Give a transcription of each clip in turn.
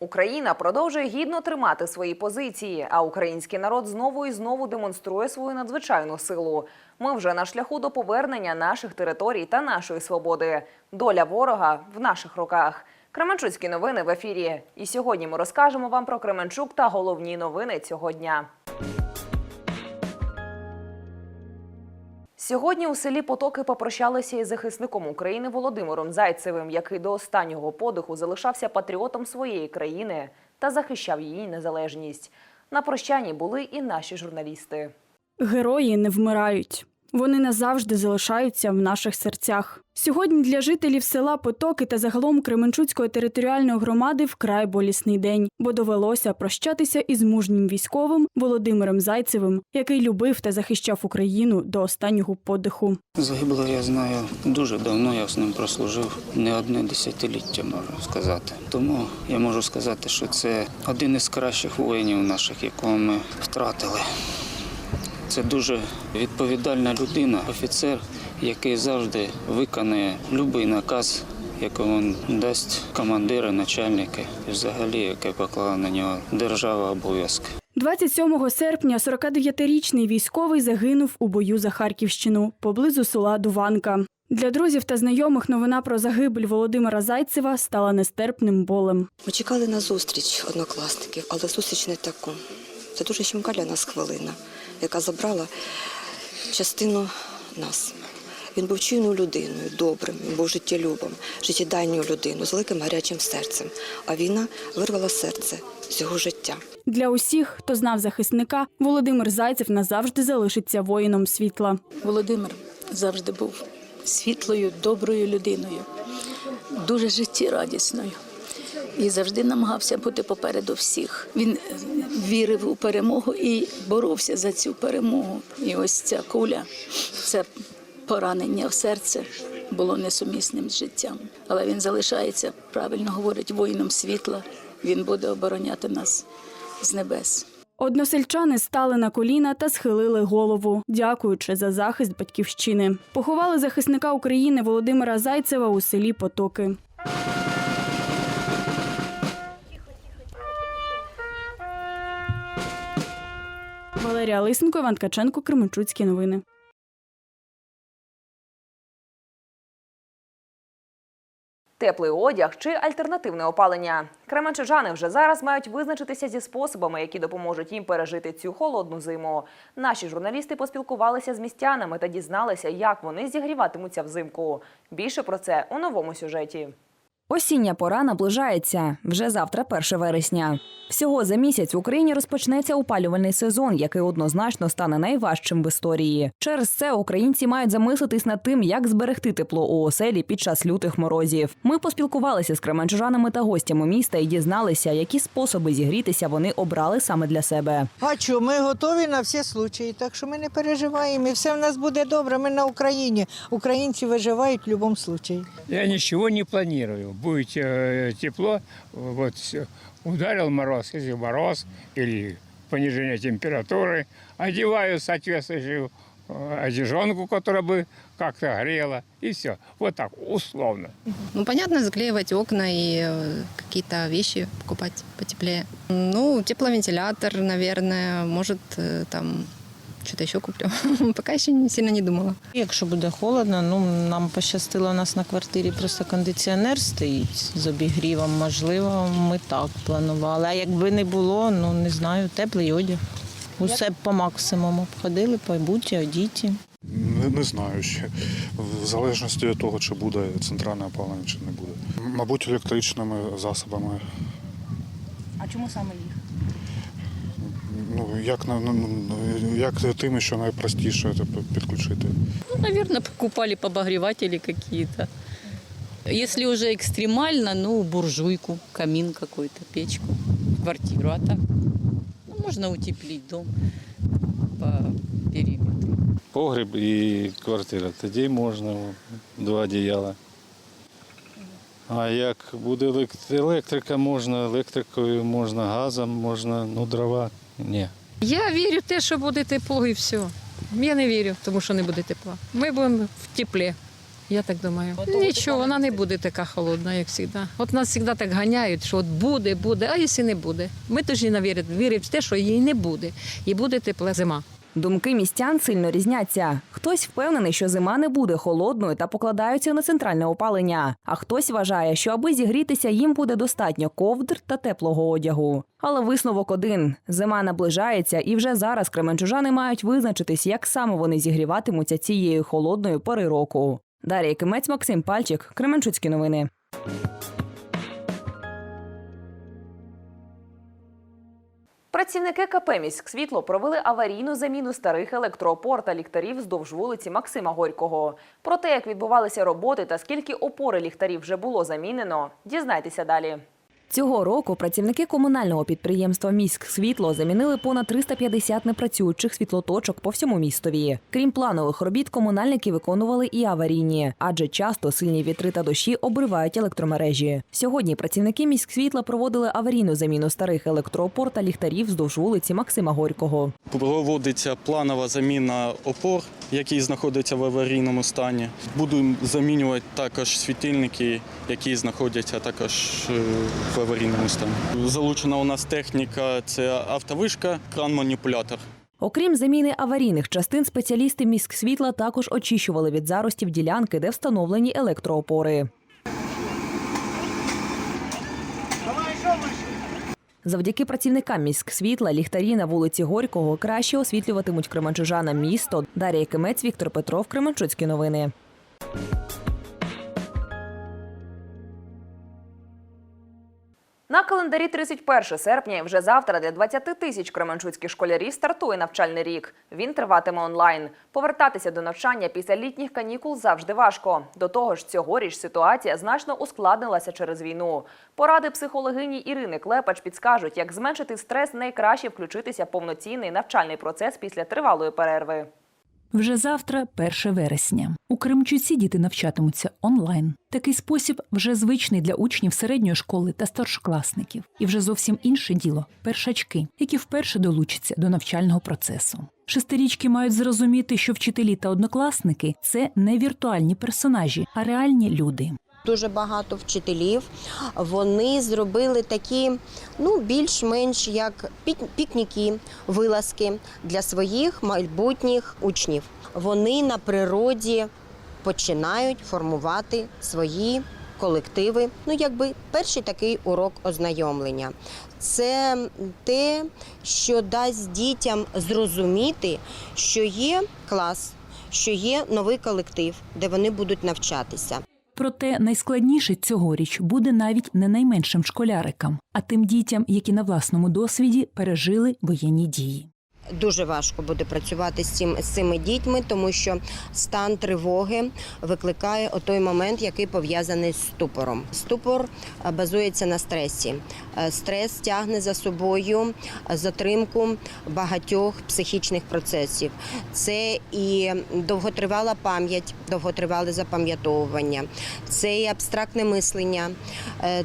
Україна продовжує гідно тримати свої позиції, а український народ знову і знову демонструє свою надзвичайну силу. Ми вже на шляху до повернення наших територій та нашої свободи. Доля ворога в наших руках. Кременчуцькі новини в ефірі. І сьогодні ми розкажемо вам про Кременчук та головні новини цього дня. Сьогодні у селі Потоки попрощалися із захисником України Володимиром Зайцевим, який до останнього подиху залишався патріотом своєї країни та захищав її незалежність. На прощанні були і наші журналісти. Герої не вмирають. Вони назавжди залишаються в наших серцях. Сьогодні для жителів села Потоки та загалом Кременчуцької територіальної громади вкрай болісний день, бо довелося прощатися із мужнім військовим Володимиром Зайцевим, який любив та захищав Україну до останнього подиху. Загиблого я знаю дуже давно, я з ним прослужив не одне десятиліття, можу сказати. Тому я можу сказати, що це один із кращих воїнів наших, якого ми втратили. Це дуже відповідальна людина, офіцер, який завжди виконує будь-який наказ, який він дасть командири, начальники, і взагалі, яке поклала на нього держава обов'язки. 27 серпня 49-річний військовий загинув у бою за Харківщину поблизу села Дуванка. Для друзів та знайомих новина про загибель Володимира Зайцева стала нестерпним болем. Ми чекали на зустріч однокласників, але зустріч не таку. Це дуже щемка для нас хвилина, яка забрала частину нас. Він був чуйною людиною, добрим, він був життєлюбом, життєдайною людиною, з великим гарячим серцем. А війна вирвала серце з його життя. Для усіх, хто знав захисника, Володимир Зайцев назавжди залишиться воїном світла. Володимир завжди був світлою, доброю людиною, дуже життєрадісною. І завжди намагався бути попереду всіх. Він вірив у перемогу і боровся за цю перемогу. І ось ця куля, це поранення в серце було несумісним з життям. Але він залишається, правильно говорить, воїном світла. Він буде обороняти нас з небес. Односельчани стали на коліна та схилили голову, дякуючи за захист батьківщини. Поховали захисника України Володимира Зайцева у селі Потоки. Валерія Лисенко, Іван Ткаченко, Кременчуцькі новини. Теплий одяг чи альтернативне опалення. Кременчужани вже зараз мають визначитися зі способами, які допоможуть їм пережити цю холодну зиму. Наші журналісти поспілкувалися з містянами та дізналися, як вони зігріватимуться взимку. Більше про це у новому сюжеті. Осіння пора наближається вже завтра, 1 вересня. Всього за місяць в Україні розпочнеться опалювальний сезон, який однозначно стане найважчим в історії. Через це українці мають замислитись над тим, як зберегти тепло у оселі під час лютих морозів. Ми поспілкувалися з кременчужанами та гостями міста і дізналися, які способи зігрітися вони обрали саме для себе. А що, ми готові на всі случаї, так що ми не переживаємо. І все в нас буде добре. Ми на Україні. Українці виживають в будь-якому випадку. Я ничего не планирую. Будет э, тепло, вот ударил мороз, если мороз или понижение температуры, одеваю соответствующую э, одежонку, которая бы как-то грела, и все. Вот так, условно. Ну, понятно, заклеивать окна и э, какие-то вещи покупать потеплее. Ну, тепловентилятор, наверное, может, э, там что-то еще куплю. Пока еще не, сильно не думала. Якщо буде холодно, ну нам пощастило, у нас на квартирі просто кондиціонер стоїть з обігрівом. Можливо, ми так планували. А якби не було, ну не знаю, теплий одяг. Усе б по максимуму б ходили, побуті, одіті. Не, не знаю ще. В залежності від того, чи буде центральне опалення, чи не буде. Мабуть, електричними засобами. А чому саме їх? Ну, як, на- ну, як тими, що найпростіше це підключити. Ну, наверное, покупали побогреватели какие-то. Если уже экстремально, ну, буржуйку, камин какой-то, печку, квартиру. А так, ну, можно утеплить дом по периметру. Погріб і квартира. Тоді можна два одіяла. А як буде електрика, можна електрикою, можна газом, можна, ну дрова. Ні. Я вірю в те, що буде тепло і все. Я не вірю, тому що не буде тепла. Ми будемо в теплі. Я так думаю. Нічого, вона не буде така холодна, як завжди. От нас завжди так ганяють, що от буде, буде, а якщо не буде. Ми теж не віримо, віримо в те, що її не буде. І буде тепла зима. Думки містян сильно різняться. Хтось впевнений, що зима не буде холодною та покладаються на центральне опалення. А хтось вважає, що аби зігрітися, їм буде достатньо ковдр та теплого одягу. Але висновок один: зима наближається, і вже зараз кременчужани мають визначитись, як саме вони зігріватимуться цієї холодної пори року. Дар'я Кимець, Максим Пальчик, Кременчуцькі новини. Працівники КП «Міськсвітло» провели аварійну заміну старих електроопор та ліхтарів вздовж вулиці Максима Горького. Про те, як відбувалися роботи та скільки опори ліхтарів вже було замінено, дізнайтеся далі. Цього року працівники комунального підприємства Міськ світло замінили понад 350 непрацюючих світлоточок по всьому містові. Крім планових робіт, комунальники виконували і аварійні, адже часто сильні вітри та дощі обривають електромережі. Сьогодні працівники міськ світла проводили аварійну заміну старих електроопор та ліхтарів вздовж вулиці Максима Горького. Проводиться планова заміна опор, які знаходяться в аварійному стані. Будемо замінювати також світильники, які знаходяться також е, в аварійному стані. Залучена у нас техніка це автовишка, кран-маніпулятор. Окрім заміни аварійних частин, спеціалісти міськ світла також очищували від заростів ділянки, де встановлені електроопори. Завдяки працівникам міськ світла ліхтарі на вулиці Горького краще освітлюватимуть кременчужанам місто. Дар'я Кимець, Віктор Петров, Кременчуцькі новини. На календарі 31 серпня і вже завтра для 20 тисяч кременчуцьких школярів стартує навчальний рік. Він триватиме онлайн. Повертатися до навчання після літніх канікул завжди важко. До того ж, цьогоріч ситуація значно ускладнилася через війну. Поради психологині Ірини Клепач підскажуть, як зменшити стрес найкраще включитися в повноцінний навчальний процес після тривалої перерви. Вже завтра, 1 вересня. У Кримчуці діти навчатимуться онлайн. Такий спосіб вже звичний для учнів середньої школи та старшокласників. І вже зовсім інше діло першачки, які вперше долучаться до навчального процесу. Шестирічки мають зрозуміти, що вчителі та однокласники це не віртуальні персонажі, а реальні люди. Дуже багато вчителів. Вони зробили такі, ну більш-менш як пік- пікніки, вилазки для своїх майбутніх учнів. Вони на природі починають формувати свої колективи. Ну, якби перший такий урок ознайомлення. Це те, що дасть дітям зрозуміти, що є клас, що є новий колектив, де вони будуть навчатися. Проте найскладніше цьогоріч буде навіть не найменшим школярикам, а тим дітям, які на власному досвіді пережили воєнні дії. Дуже важко буде працювати з цим з цими дітьми, тому що стан тривоги викликає той момент, який пов'язаний з ступором. Ступор е, базується на стресі. Е, Стрес тягне за собою е, затримку багатьох психічних процесів. Це і довготривала пам'ять, довготривале запам'ятовування, це і абстрактне мислення,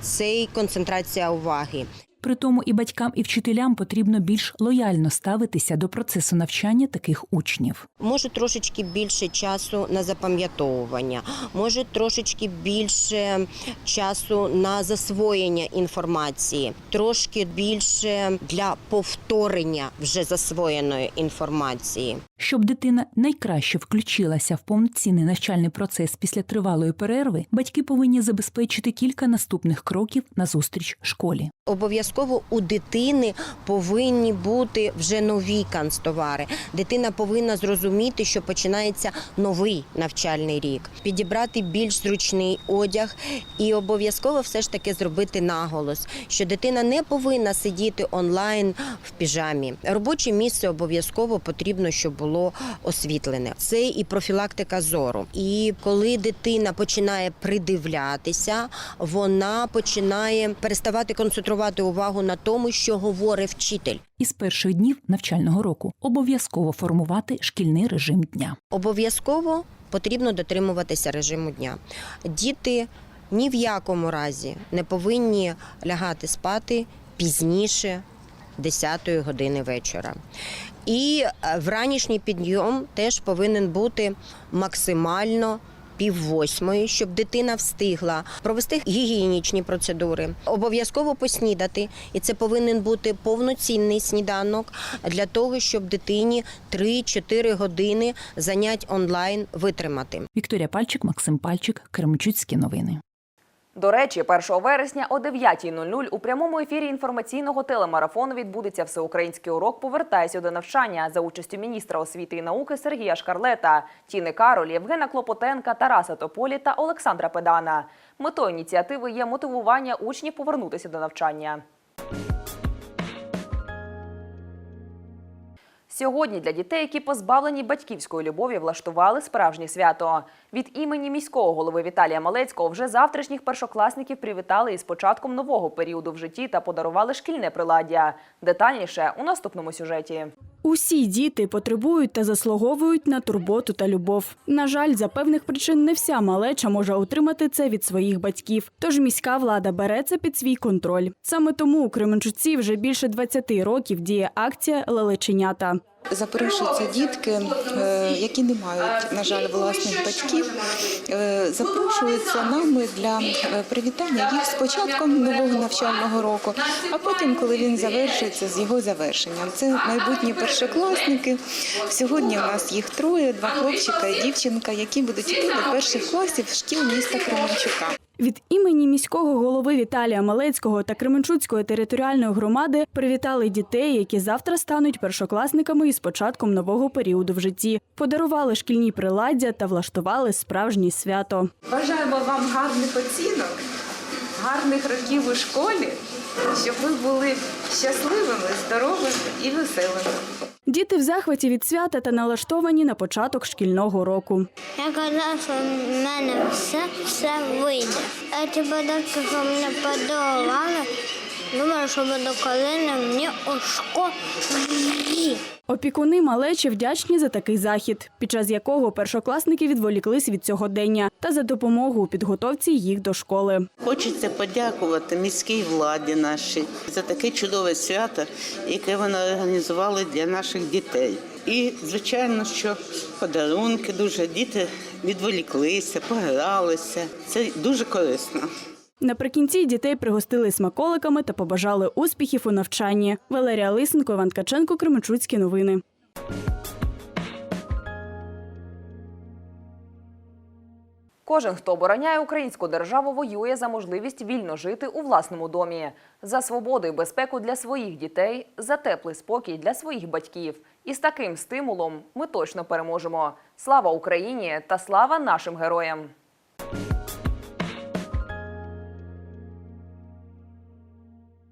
це і концентрація уваги. Притому і батькам, і вчителям потрібно більш лояльно ставитися до процесу навчання таких учнів. Може трошечки більше часу на запам'ятовування, може трошечки більше часу на засвоєння інформації, трошки більше для повторення вже засвоєної інформації. Щоб дитина найкраще включилася в повноцінний навчальний процес після тривалої перерви, батьки повинні забезпечити кілька наступних кроків назустріч школі. Обов'язково у дитини повинні бути вже нові канцтовари. Дитина повинна зрозуміти, що починається новий навчальний рік, підібрати більш зручний одяг і обов'язково все ж таки зробити наголос, що дитина не повинна сидіти онлайн в піжамі. Робоче місце обов'язково потрібно, щоб було освітлене. Це і профілактика зору. І коли дитина починає придивлятися, вона починає переставати концентрувати увагу на тому, що говорить вчитель. Із перших днів навчального року обов'язково формувати шкільний режим дня. Обов'язково потрібно дотримуватися режиму дня. Діти ні в якому разі не повинні лягати спати пізніше 10 години вечора. І е, вранішній підйом теж повинен бути максимально пів восьмої, щоб дитина встигла провести гігієнічні процедури, обов'язково поснідати, і це повинен бути повноцінний сніданок для того, щоб дитині 3-4 години занять онлайн витримати. Вікторія Пальчик, Максим Пальчик, Кремчуцькі новини. До речі, 1 вересня о 9.00 у прямому ефірі інформаційного телемарафону відбудеться всеукраїнський урок «Повертайся до навчання» за участю міністра освіти і науки Сергія Шкарлета, Тіни Кароль, Євгена Клопотенка, Тараса Тополі та Олександра Педана. Метою ініціативи є мотивування учнів повернутися до навчання. Сьогодні для дітей, які позбавлені батьківської любові, влаштували справжнє свято. Від імені міського голови Віталія Малецького вже завтрашніх першокласників привітали із початком нового періоду в житті та подарували шкільне приладдя. Детальніше у наступному сюжеті. Усі діти потребують та заслуговують на турботу та любов. На жаль, за певних причин не вся малеча може отримати це від своїх батьків. Тож міська влада бере це під свій контроль. Саме тому у Кременчуці вже більше 20 років діє акція Лелеченята. Запрошуються дітки, е, які не мають, на жаль, власних батьків. е, Запрошуються нами для е, привітання їх з початком нового навчального року, а потім, коли він завершується, з його завершенням. Це майбутні першокласники. Сьогодні у нас їх троє: два хлопчика і дівчинка, які будуть йти до перших класів шкіл міста Кременчука. Від імені міського голови Віталія Малецького та Кременчуцької територіальної громади привітали дітей, які завтра стануть першокласниками із початком нового періоду в житті. Подарували шкільні приладдя та влаштували справжнє свято. Бажаємо вам гарних оцінок, гарних років у школі, щоб ви були щасливими, здоровими і веселими. Діти в захваті від свята та налаштовані на початок шкільного року. Я казав, що в мене все, все вийде. А ті подарки, що мені подарували, думаю, що буду коли мені у. Опікуни малечі вдячні за такий захід, під час якого першокласники відволіклись від сьогодення та за допомогу у підготовці їх до школи. Хочеться подякувати міській владі нашій за таке чудове свято, яке вони організували для наших дітей. І звичайно, що подарунки дуже діти відволіклися, погралися. Це дуже корисно. Наприкінці дітей пригостили смаколиками та побажали успіхів у навчанні. Валерія Лисенко, Іван Ткаченко, Кременчуцькі новини. Кожен, хто обороняє українську державу, воює за можливість вільно жити у власному домі, за свободу і безпеку для своїх дітей, за теплий спокій для своїх батьків. І з таким стимулом ми точно переможемо. Слава Україні та слава нашим героям!